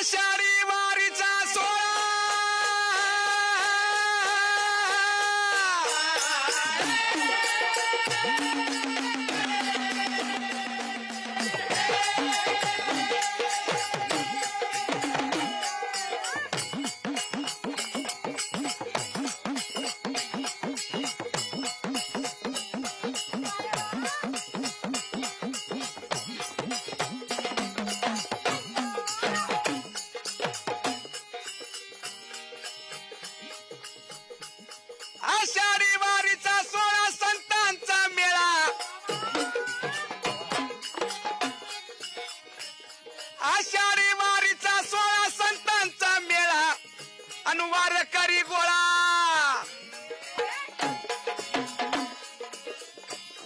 आषाढी वारीचा अनुवार करी गोळा.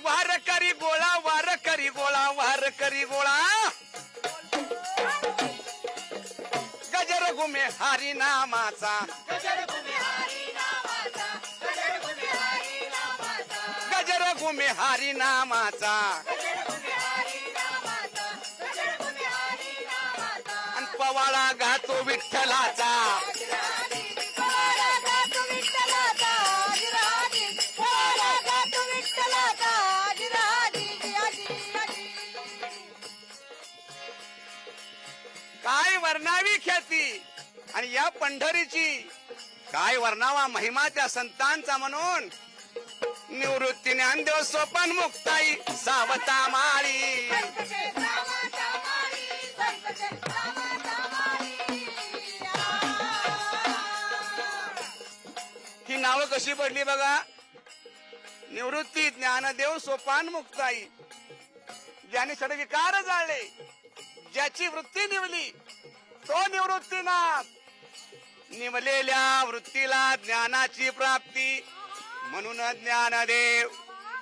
वार करी गोळा वार करी गोळा वार करी गोळा. गजर घुमे हरी नामाचा. गजर घुमे हरी नामाचा. आणि पवाळा घातो विठ्ठलाचा. वर्णावी ख्याती. आणि या पंढरीची काय वर्णावा महिमा त्या संतांचा म्हणून. निवृत्ती ज्ञानदेव सोपान मुक्ताई सावता माळी. ही नावं कशी पडली बघा? निवृत्ती ज्ञानदेव सोपान मुक्ताई. ज्याने षडविकार जाळले ज्याची वृत्ती निवली तो निवृत्तीनाथ. निवलेल्या वृत्तीला ज्ञानाची प्राप्ती. म्हणून ज्ञानदेव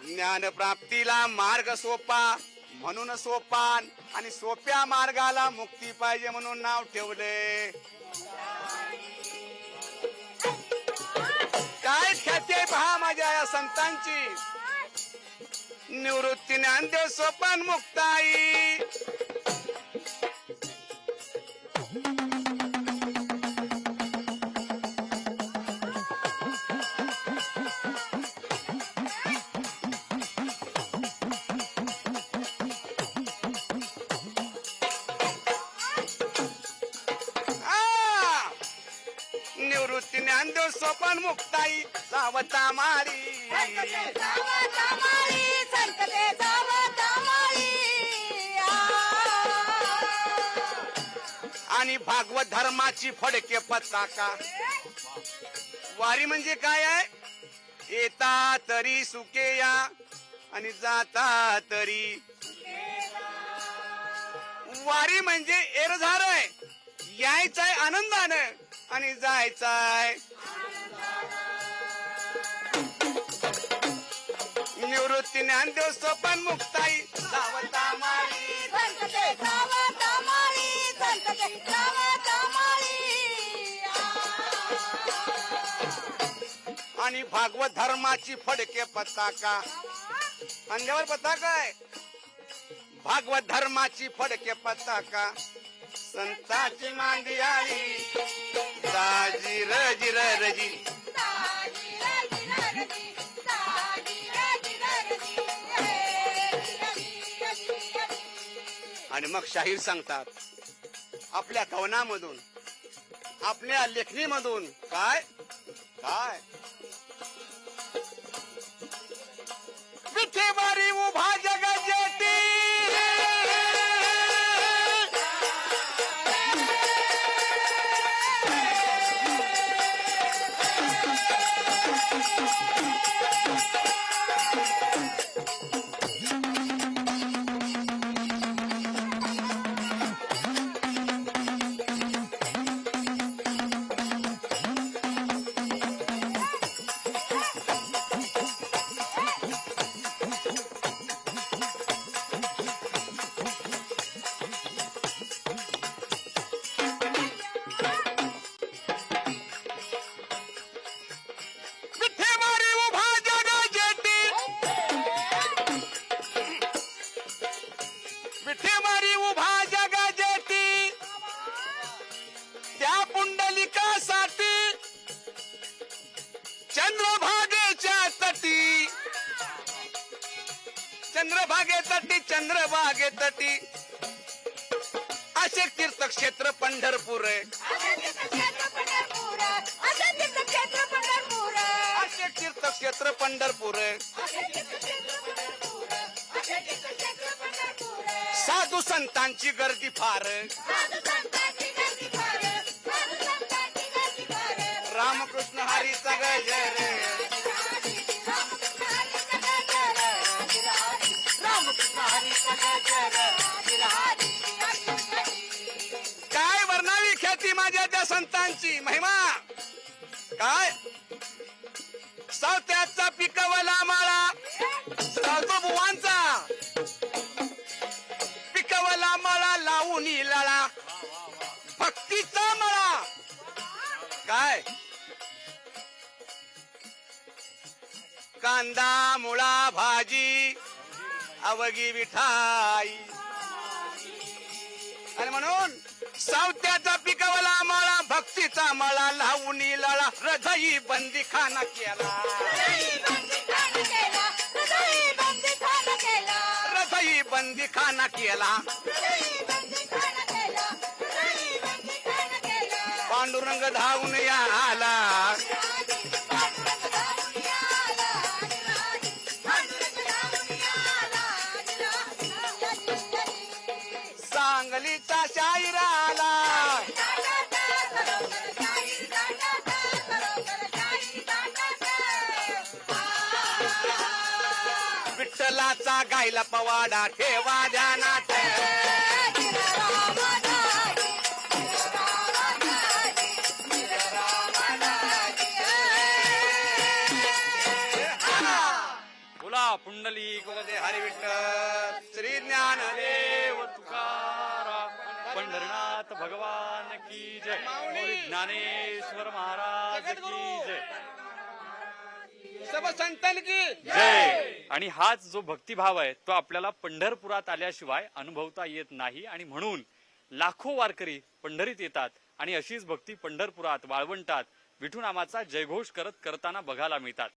ज्ञान प्राप्तीला मार्ग सोपा. म्हणून सोपान आणि सोप्या मार्गाला मुक्ती पाहिजे म्हणून नाव ठेवले. काय ख्याती आहे पहा माझ्या या संतांची. निवृत्ती ज्ञानदेव सोपान मुक्ताई. सोपान मुक्ताई सावता मारी आणि भागवत धर्माची फडके पताका. वारी म्हणजे काय आहे? येता तरी सुके या आणि जाता तरी. वारी म्हणजे एरझार आहे. यायचंय आनंदानं आणि जायचंय सोपान मुक्ताई. सावता आणि भागवत धर्माची फडके पताका. अंगावर पताका आहे. भागवत धर्माची फडके पताका. संताची मांडी आली राजी रजी रजी. मग शाहीर सांगतात आपल्या कवनामधून आपल्या लेखणीमधून काय? काय? विठेवारी उभा जग जेटी दांडी चंद्रबागे तटी असे तीर्थक्षेत्र पंढरपूर पंढरपूर असे तीर्थक्षेत्र पंढरपूर पंढरपूर साधू संतांची गर्दी फार साधू संतांची गर्दी रामकृष्ण हरीचा गजर काय वर्णावी ख्याती माझ्या त्या संतांची? महिमा काय? सावत्याचा पिकवला माळा सावतो बुवांचा. पिकवला माळा लावून लळा भक्तीचा मळा. काय? कांदा मुळा भाजी अवगी विठाई आणि म्हणून सावत्याचा पिकवला मळा भक्तीचा मळा लावून लळा हृदयी बंदी खाना केला. हृदयी बंदी खाना केला. पांडुरंग धावून या आला. सांगलीचा शाहीर आला. विठ्ठलाचा गायला पवाडा ठेवा ध्यानात. बोला पुंडलिक बोलते हरी विठ्ठल श्री ज्ञानदेव देव तुकाराम पंढरनाथ भगवान की जय ज्ञानेश्वर महाराज की जय. सब संतन की जय. आणि हाच जो भक्तिभाव आहे तो आपल्याला पंढरपुरात आल्याशिवाय अनुभवता येत नाही. आणि म्हणून लाखो वारकरी पंढरीत येतात आणि अशीच भक्ती पंढरपुरात वाळवंटात विठुनामाचा जयघोष करत करताना बघायला मिळतात.